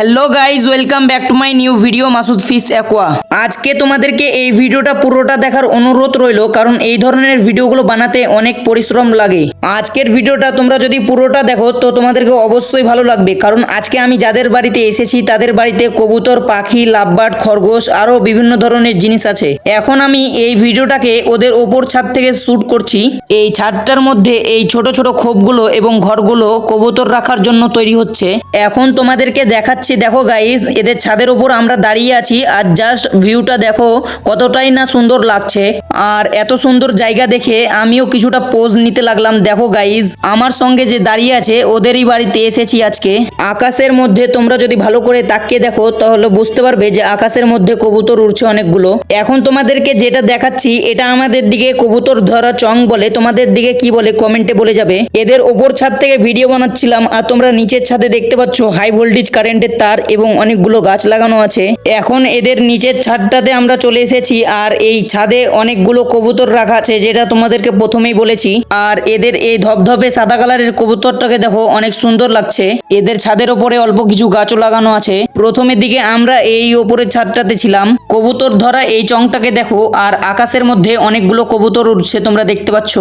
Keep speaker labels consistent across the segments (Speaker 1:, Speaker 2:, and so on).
Speaker 1: Hello guys, welcome back to my new video Masud fish aqua. আজকে তোমাদেরকে এই ভিডিওটা পুরোটা দেখার অনুরোধ রইল, কারণ এই ধরনের ভিডিওগুলো বানাতে অনেক পরিশ্রম লাগে। আজকের ভিডিওটা তোমরা যদি পুরোটা দেখো, তো তোমাদেরকে অবশ্যই ভালো লাগবে, কারণ আজকে আমি যাদের বাড়িতে এসেছি, তাদের বাড়িতে কবুতর, পাখি, লাভবার্ড, খরগোশ, আরও বিভিন্ন ধরনের জিনিস আছে। এখন আমি এই ভিডিওটাকে ওদের ওপর ছাদ থেকে শ্যুট করছি। এই ছাদটার মধ্যে এই ছোট ছোট খোপগুলো এবং ঘরগুলো কবুতর রাখার জন্য তৈরি হচ্ছে। এখন তোমাদেরকে দেখাচ্ছি দেখো গাইস এদের ছাদের উপর আমরা দাঁড়িয়ে আছি আর জাস্ট ভিউটা দেখো কতটাই না সুন্দর লাগছে। আর এত সুন্দর জায়গা দেখে আমিও কিছুটা পোজ নিতে লাগলাম। দেখো গাইজ আমার সঙ্গে যে দাঁড়িয়ে আছে, ওদেরই বাড়িতে এসেছি আজকে। আকাশের মধ্যে তোমরা যদি ভালো করে তাকিয়ে দেখো, তাহলে বুঝতে পারবে যে আকাশের মধ্যে কবুতর উড়ছে অনেকগুলো। এখন তোমাদেরকে যেটা দেখাচ্ছি, এটা আমাদের দিকে কবুতর ধরা চং বলে। তোমাদের দিকে কি বলে? কমেন্টে বলে যাবে। এদের ওপর ছাদ থেকে ভিডিও বানাচ্ছিলাম, আর তোমরা নিচের ছাদে দেখতে পাচ্ছ হাই ভোল্টেজ কারেন্টের তার এবং অনেকগুলো গাছ লাগানো আছে। এখন এদের নিচের ছাদটাতে আমরা চলে এসেছি আর এই ছাদে অনেকগুলো কবুতর রাখা আছে, যেটা তোমাদেরকে প্রথমেই বলেছি। আর এদের এই ধবধবে সাদা কালারের কবুতরটাকে দেখো, অনেক সুন্দর লাগছে। এদের ছাদের ওপরে অল্প কিছু গাছও লাগানো আছে। প্রথমের দিকে আমরা এই ওপরের ছাদটাতে ছিলাম। কবুতর ধরা এই চংটাকে দেখো, আর আকাশের মধ্যে অনেকগুলো কবুতর উঠছে তোমরা দেখতে পাচ্ছ।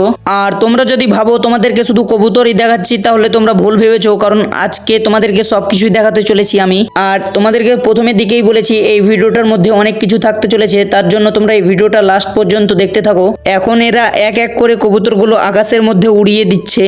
Speaker 1: আর তোমরা যদি ভাবো তোমাদেরকে শুধু কবুতরই দেখাচ্ছি, তাহলে তোমরা ভুল ভেবেছো, কারণ আজকে তোমাদেরকে সবকিছুই দেখাতে চলেছি। আমি। আর তোমাদেরকে প্রথমের দিকেই বলেছি, এই ভিডিওটার মধ্যে অনেক কিছু থাকতে চলেছে, তার জন্য তোমরা এই ভিডিওটা লাস্ট পর্যন্ত দেখতে থাকো। এখন এরা এক এক করে কবুতরগুলো আকাশের মধ্যে উড়িয়ে দিচ্ছে।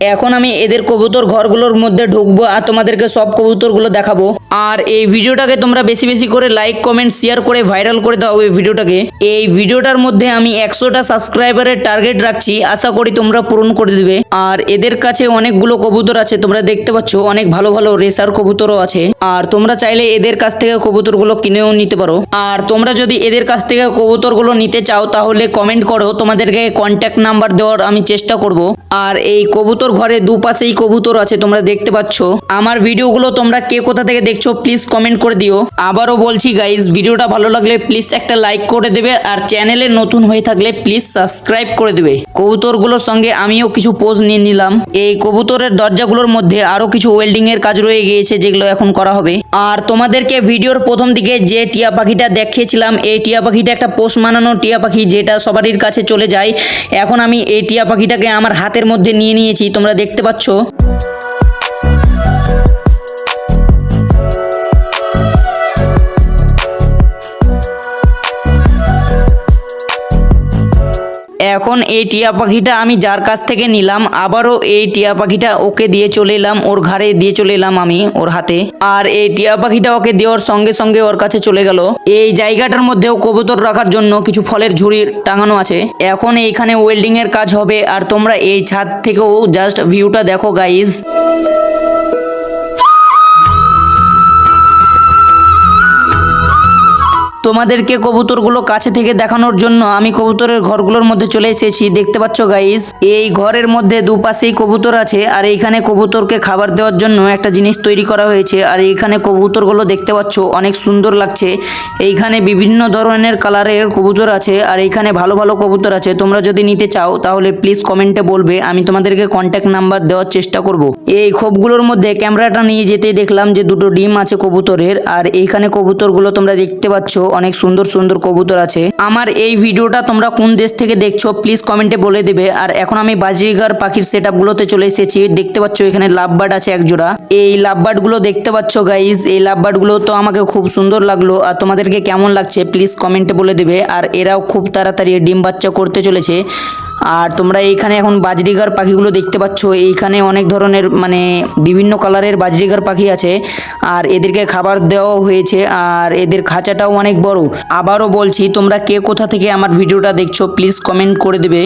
Speaker 1: এখন আমি এদের কবুতর ঘরগুলোর মধ্যে ঢুকবো আর তোমাদেরকে সব কবুতরগুলো দেখাবো। আর এই ভিডিওটাকে তোমরা বেশি বেশি করে লাইক কমেন্ট শেয়ার করে ভাইরাল করে দাও এই ভিডিওটাকে। এই ভিডিওটার মধ্যে আমি একশোটা সাবস্ক্রাইবারের টার্গেট রাখছি, আশা করি তোমরা পূরণ করে দিবে। আর এদের কাছে অনেকগুলো কবুতর আছে, তোমরা দেখতে পাচ্ছ, অনেক ভালো ভালো রেসার কবুতরও আছে। আর তোমরা চাইলে এদের কাছ থেকে কবুতরগুলো কিনেও নিতে পারো। আর তোমরা যদি এদের কাছ থেকে কবুতরগুলো নিতে চাও, তাহলে কমেন্ট করো, তোমাদেরকে কন্ট্যাক্ট নাম্বার দেওয়ার আমি চেষ্টা করব। আর এই কবুতর ঘরে দুপাশেই কবুতর আছে, তোমরা দেখতে পাচ্ছ। আমার ভিডিওগুলো তোমরা কে কোথা থেকে দেখছ প্লিজ কমেন্ট করে দিও। আবারও বলছি গাইজ ভিডিওটা ভালো লাগলে প্লিজ একটা লাইক করে দেবে, আর চ্যানেলে নতুন হয়ে থাকলে প্লিজ সাবস্ক্রাইব করে দেবে। কবুতরগুলোর সঙ্গে আমিও কিছু পোজ নিয়ে নিলাম। এই কবুতরের দরজাগুলোর মধ্যে আরও কিছু ওয়েল্ডিং এর কাজ রয়ে গিয়েছে, যেগুলো এখন করা হবে। আর তোমাদেরকে ভিডিওর প্রথম দিকে যে টিয়া পাখিটা দেখিয়েছিলাম, এই টিয়া পাখিটা একটা পোষ মানানো টিয়া পাখি, যেটা সবারই কাছে চলে যায়। এখন আমি এই টিয়া পাখিটাকে আমার হাতের মধ্যে নিয়ে নিয়েছি তোমরা দেখতে পাচ্ছ। এখন এই টিয়া পাখিটা আমি যার কাছ থেকে নিলাম, আবারও এই টিয়া পাখিটা ওকে দিয়ে চলে এলাম, ওর ঘাড়ে দিয়ে চলে এলাম আমি ওর হাতে। আর এই টিয়া পাখিটা ওকে দেওয়ার সঙ্গে সঙ্গে ওর কাছে চলে গেল। এই জায়গাটার মধ্যেও কবুতর রাখার জন্য কিছু ফলের ঝুড়ি টাঙানো আছে। এখন এইখানে ওয়েল্ডিং এর কাজ হবে, আর তোমরা এই ছাদ থেকেও জাস্ট ভিউটা দেখো গাইজ তোমাদেরকে কবুতরগুলো কাছে থেকে দেখানোর জন্য আমি কবুতরের ঘরগুলোর মধ্যে চলে এসেছি। দেখতে পাচ্ছ গাইস এই ঘরের মধ্যে দুপাশেই কবুতর আছে আর এইখানে কবুতরকে খাবার দেওয়ার জন্য একটা জিনিস তৈরি করা হয়েছে আর এইখানে কবুতরগুলো দেখতে পাচ্ছ, অনেক সুন্দর লাগছে। এইখানে বিভিন্ন ধরনের কালারের কবুতর আছে আর এইখানে ভালো ভালো কবুতর আছে। তোমরা যদি নিতে চাও তাহলে প্লিজ কমেন্টে বলবে, আমি তোমাদেরকে কন্ট্যাক্ট নাম্বার দেওয়ার চেষ্টা করব। এই খোপগুলোর মধ্যে ক্যামেরাটা নিয়ে যেতে দেখলাম যে দুটো ডিম আছে কবুতরের আর এইখানে কবুতরগুলো তোমরা দেখতে পাচ্ছ অনেক সুন্দর সুন্দর কবুতর আছে। আমার এই ভিডিওটা তোমরা কোন দেশ থেকে দেখছ প্লিজ কমেন্টে বলে দেবে। আর এখন আমি বাজিগার পাখির সেট গুলোতে চলে এসেছি। দেখতে পাচ্ছ এখানে লাভবার্ড আছে এক জোড়া এই লাভবার্ডগুলো দেখতে পাচ্ছ গাইজ এই লাভবার্ডগুলো তো আমাকে খুব সুন্দর লাগল। আর তোমাদেরকে কেমন লাগছে প্লিজ কমেন্টে বলে দেবে। আর এরাও খুব তাড়াতাড়ি ডিম বাচ্চা করতে চলেছে। আর তোমরা এইখানে এখন বাজরিগার পাখিগুলো দেখতে পাচ্ছ। এইখানে অনেক ধরনের মানে বিভিন্ন কালারের বাজরিগার পাখি আছে। আর এদেরকে খাবার দেওয়া হয়েছে। আর এদের খাঁচাটাও অনেক বড়। আবারও বলছি, তোমরা কে কোথা থেকে আমার ভিডিওটা দেখছ প্লিজ কমেন্ট করে দেবে।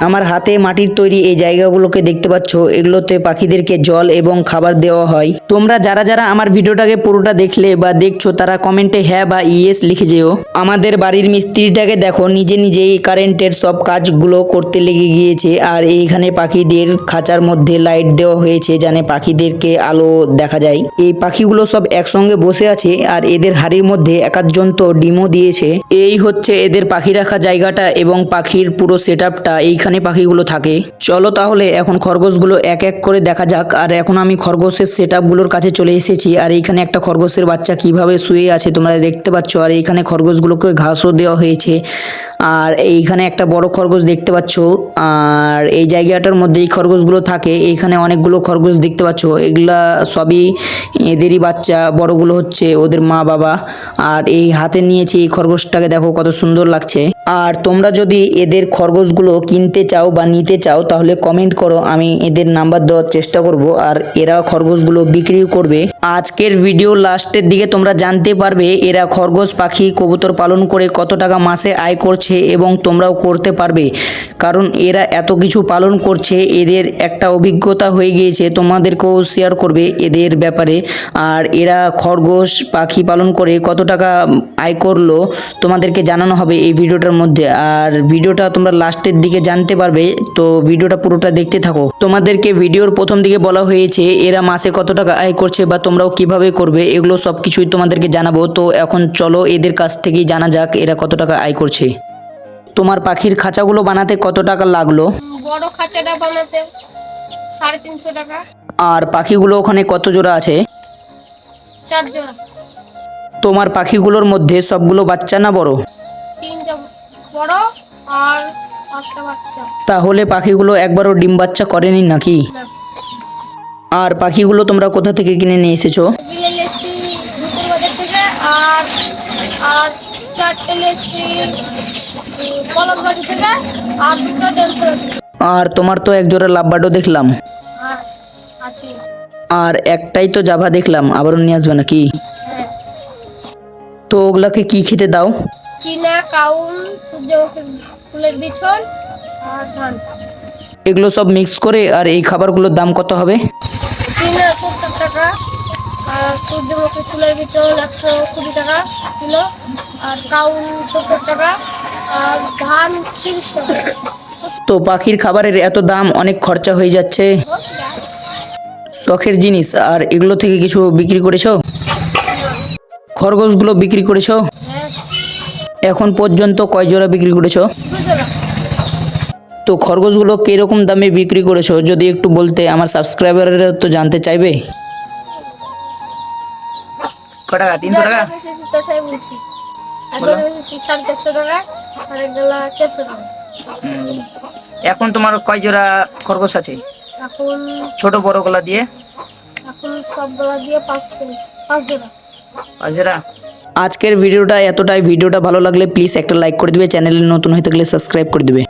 Speaker 1: আমার হাতে মাটির তৈরি এই জায়গাগুলোকে দেখতে পাচ্ছ, এগুলোতে পাখিদেরকে জল এবং খাবার দেওয়া হয়। তোমরা যারা যারা আমার ভিডিওটাকে পুরোটা দেখলে বা দেখছ, তারা কমেন্টে হ্যাঁ বা ইয়েস লিখে যেও। আমাদের বাড়ির মিস্ত্রিটাকে দেখো, নিজে নিজেই কারেন্টের সব কাজগুলো করতে লেগে গিয়েছে আর এইখানে পাখিদের খাঁচার মধ্যে লাইট দেওয়া হয়েছে জানে পাখিদেরকে আলো দেখা যায়। এই পাখিগুলো সব একসঙ্গে বসে আছে আর এদের হাড়ির মধ্যে একাধজন তো ডিমও দিয়েছে। এই হচ্ছে এদের পাখি রাখা জায়গাটা এবং পাখির পুরো সেট এইখানে পাখিগুলো থাকে। চলো তাহলে এখন খরগোশগুলো এক এক করে দেখা যাক। আর এখন আমি খরগোশের সেট কাছে চলে এসেছি। আর এইখানে একটা খরগোশের বাচ্চা কীভাবে শুয়ে আছে তোমরা দেখতে পাচ্ছ। আর এইখানে খরগোশগুলোকে ঘাসও দেওয়া হয়েছে। আর এইখানে একটা বড় খরগোশ দেখতে পাচ্ছ। আর এই জায়গাটার মধ্যে এই খরগোশগুলো থাকে। এইখানে অনেকগুলো খরগোশ দেখতে পাচ্ছ। এগুলা সবই এদেরই বাচ্চা। বড়গুলো হচ্ছে ওদের মা বাবা আর এই হাতে নিয়েছি এই খরগোশটাকে। দেখো কত সুন্দর লাগছে। আর তোমরা যদি এদের খরগোশগুলো কিনতে চাও বা নিতে চাও, তাহলে কমেন্ট করো, আমি এদের নাম্বার দেওয়ার চেষ্টা করব। আর এরা খরগোশগুলো বিক্রিও করবে। আজকের ভিডিও লাস্টের দিকে তোমরা জানতে পারবে, এরা খরগোশ, পাখি, কবুতর পালন করে কত টাকা মাসে আয় করছে এবং তোমরাও করতে পারবে। কারণ এরা এত কিছু পালন করছে, এদের একটা অভিজ্ঞতা হয়ে গিয়েছে, তোমাদেরকেও শেয়ার করবে এদের ব্যাপারে। আর এরা খরগোশ, পাখি পালন করে কত টাকা আয় করল, তোমাদেরকে জানানো হবে এই ভিডিওটার মধ্যে। আর ভিডিওটা তোমরা লাস্টের দিকে জানতে পারবে তো ভিডিওটা পুরোটা দেখতে থাকো। তোমাদেরকে ভিডিওর প্রথম দিকে বলা হয়েছে এরা মাসে কত টাকা আয় করছে বা তোমরাও কীভাবে করবে এগুলো সব কিছুই তোমাদেরকে জানাব। তো এখন চলো এদের কাছ থেকেই জানা যাক এরা কত টাকা আয় করছে। তোমার পাখির খাঁচাগুলো বানাতে কত টাকা লাগল?
Speaker 2: বড় খাঁচাটা বানাতে সাড়ে তিনশো টাকা।
Speaker 1: আর পাখিগুলো ওখানে কত জোড়া আছে?
Speaker 2: চার জোড়া।
Speaker 1: তোমার পাখিগুলোর মধ্যে সবগুলো বাচ্চা না বড়?
Speaker 2: বড় আর পাঁচটা বাচ্চা।
Speaker 1: তাহলে পাখিগুলো একবারও ডিম বাচ্চা করেনি নাকি? আর পাখিগুলো তোমরা কোথা থেকে কিনে নিয়ে এসেছ?
Speaker 2: আর আর চারটে লেসি থেকে আর দুটো
Speaker 1: আর তোমার তো এক জোড়া লাভবার্ডও দেখলাম।
Speaker 2: আর
Speaker 1: একটাই তো জাভা দেখলাম আবারও নিয়ে আসবে নাকি?
Speaker 2: হ্যাঁ।
Speaker 1: তো ওগুলাকে কি খেতে দাও?
Speaker 2: চীনা কাউন সূর্যমুখী ফুলের বিছন আর ধান।
Speaker 1: এগুলো সব মিক্স করে আর এই খাবারগুলোর দাম কত হবে?
Speaker 2: চীনা সত্তর টাকা আর সূর্যমুখী ফুলের বিচল একশো কুড়ি টাকা কিলো আর কাউন সত্তর টাকা আর ধান তিরিশ টাকা।
Speaker 1: তো পাখির খাবারের এত দাম অনেক খরচা হয়ে যাচ্ছে। শখের জিনিস আর এগুলো থেকে কিছু বিক্রি করেছ? খরগোশগুলো বিক্রি করেছ? এখন পর্যন্ত কয় জোড়া বিক্রি করেছ? তো খরগোশগুলো কীরকম দামে বিক্রি করেছ? যদি একটু বলতে আমার সাবস্ক্রাইবাররা তো জানতে চাইবে। ক টাকা? তিনশো
Speaker 2: টাকা?
Speaker 1: এখন তোমার কয় জোড়া খরগোশ আছে?
Speaker 2: এখন
Speaker 1: ছোট বড় গলা দিয়ে?
Speaker 2: এখন সবগুলা দিয়ে পাঁচ পাঁচ জোড়া।
Speaker 1: পাঁচ জোড়া? আজকের ভিডিওটা এতটাই। ভিডিওটা ভালো লাগলে প্লিজ একটা লাইক করে দিবে। চ্যানেলে নতুন হয়ে থাকলে সাবস্ক্রাইব করে দিবে।